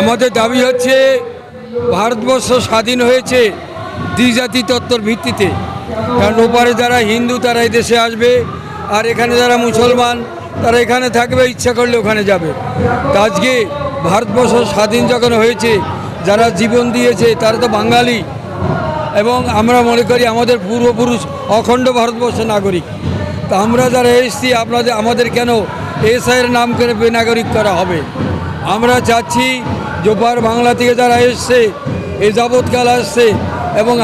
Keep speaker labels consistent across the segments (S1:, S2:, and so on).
S1: আমাদের দাবি হচ্ছে ভারতবর্ষ স্বাধীন হয়েছে দ্বিজাতি তত্ত্বর ভিত্তিতে। কারণ ওপারে যারা হিন্দু, তারা এই দেশে আসবে। আর এখানে যারা মুসলমান, তারা এখানে থাকবে, ইচ্ছা করলে ওখানে যাবে। আজকে ভারতবর্ষ স্বাধীন যখন হয়েছে, যারা জীবন দিয়েছে, তারা তো বাঙালি। এবং আমরা মনে করি আমাদের পূর্বপুরুষ অখণ্ড ভারতবর্ষের নাগরিক। তা আমরা যারা এসছি, আপনাদের আমাদের কেন এসআইয়ের নাম করে বেনাগরিক করা হবে? আমরা চাচ্ছি জোপার বাংলা থেকে যারা এসছে, এ যাবৎকাল আসছে এবং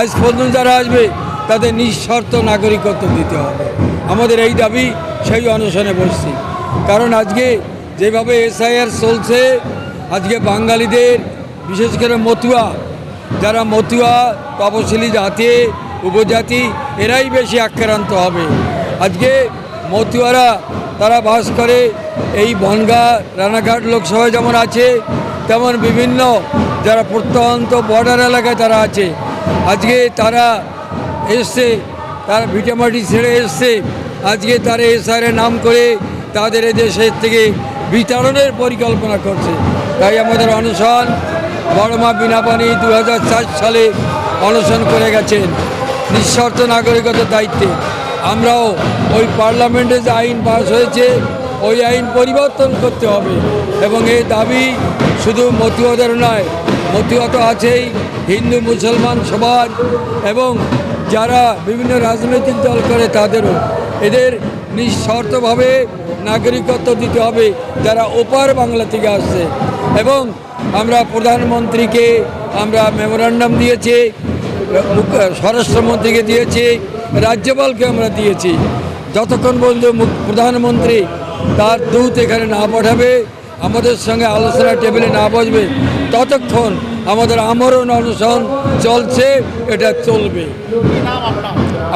S1: আজ পর্যন্ত যারা আসবে, তাদের নিঃশর্ত নাগরিকত্ব দিতে হবে। আমাদের এই দাবি, সেই অনশনে বসছি। কারণ আজকে যেভাবে এস এসআইআর চলছে, আজকে বাঙালিদের, বিশেষ করে মতুয়া, যারা মতুয়া, তপশিলি জাতি, উপজাতি, এরাই বেশি আক্রান্ত হবে। আজকে মতুয়ারা তারা বাস করে এই বনগা, রানাঘাট লোকসভায় যেমন আছে, তেমন বিভিন্ন যারা প্রত্যন্ত বর্ডার এলাকায় তারা আছে। আজকে তারা এসছে, তারা ভিটামাটি ছেড়ে এসছে। আজকে তারা এসআরের নাম করে তাদের দেশের থেকে বিতরণের পরিকল্পনা করছে। তাই আমাদের অনশন বড়মা বিনাপানি দু সালে অনশন করে গেছেন। নিঃশর্ত নাগরিকতার দায়িত্বে। আমরাও ওই পার্লামেন্টে যে আইন পাস হয়েছে, ওই আইন পরিবর্তন করতে হবে। এবং এই দাবি শুধু মতুয়াদের নয়, মতুয়া আছেই, হিন্দু, মুসলমান সবার। এবং যারা বিভিন্ন রাজনৈতিক দল করে তাদেরও। এদের নিঃশর্তভাবে নাগরিকত্ব দিতে হবে, যারা ওপার বাংলা থেকে আসছে। এবং আমরা প্রধানমন্ত্রীকে আমরা মেমোরান্ডাম দিয়েছি স্বরাষ্ট্রমন্ত্রীকে দিয়েছি রাজ্যপালকে আমরা দিয়েছি। যতক্ষণ পর্যন্ত প্রধানমন্ত্রী তার দূত এখানে না পাঠাবে আমাদের সঙ্গে আলোচনা টেবিলে না বসবে ততক্ষণ আমাদের আমরণ অনশন চলছে এটা চলবে।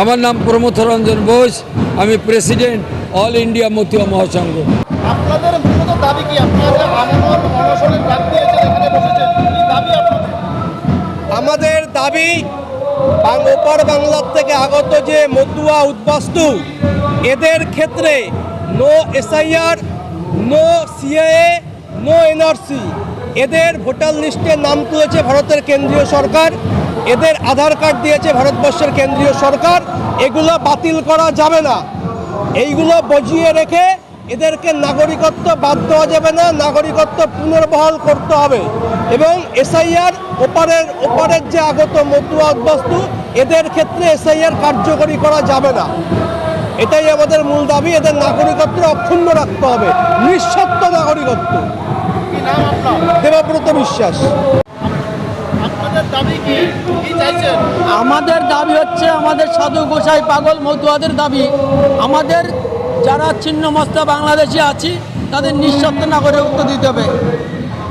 S1: আমার নাম প্রমথ রঞ্জন বোস আমি president All India Matua Mahasangha.
S2: আপনাদের মূলত দাবি কি? আপনারা যে আন্দোলন অনশনের ডাক দিয়েছেন এখানে বসেছেন। কি দাবি আপনাদের?
S3: আমাদের দাবি ওপার বাংলার থেকে আগত যে মতুয়া উদ্বাস্তু, এদের ক্ষেত্রে no SIR no CAA no NRC এদের ভোটার লিস্টে নাম তুলেছে ভারতের কেন্দ্রীয় সরকার, এদের আধার কার্ড দিয়েছে ভারতবর্ষের কেন্দ্রীয় সরকার, এগুলো বাতিল করা যাবে না। এইগুলো বজিয়ে রেখে এদেরকে নাগরিকত্ব বাদ দেওয়া যাবে না নাগরিকত্ব পুনর্বহাল করতে হবে। এবং এসআইআর ওপারের ওপারের যে আগত মতুয়া বস্তু এদের ক্ষেত্রে এসআইআর কার্যকরী করা যাবে না। এটাই আমাদের মূল দাবি এদের নাগরিকত্ব অক্ষুণ্ণ রাখতে হবে নিঃস্বত্ব নাগরিকত্ব।
S2: কি নাম
S3: দেবব্রত বিশ্বাস।
S2: আপনাদের দাবি কি? কি চাইছেন?
S4: আমাদের দাবি হচ্ছে আমাদের সাধু গোসাই পাগল মতুয়াদের দাবি। আমাদের যারা ছিন্ন মস্তা বাংলাদেশে আছি তাদের নিঃশর্ত নাগরিকত্ব দিতে হবে।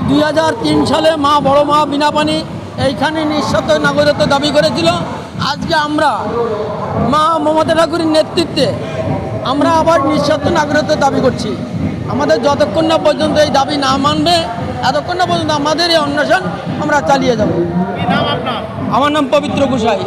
S4: দুই হাজার তিন সালে মা বড় মা বিনাপানি এইখানে নিঃশর্ত নাগরিকত্ব দাবি করেছিল। আজকে আমরা মা মমতা ঠাকুরের নেতৃত্বে আমরা আবার নিঃশর্ত নাগরিকত্ব দাবি করছি। আমাদের যতক্ষণ না পর্যন্ত এই দাবি না মানবে এতক্ষণ না পর্যন্ত আমাদের এই অন্বেষণ আমরা চালিয়ে যাব। আমার নাম পবিত্র গোসাই।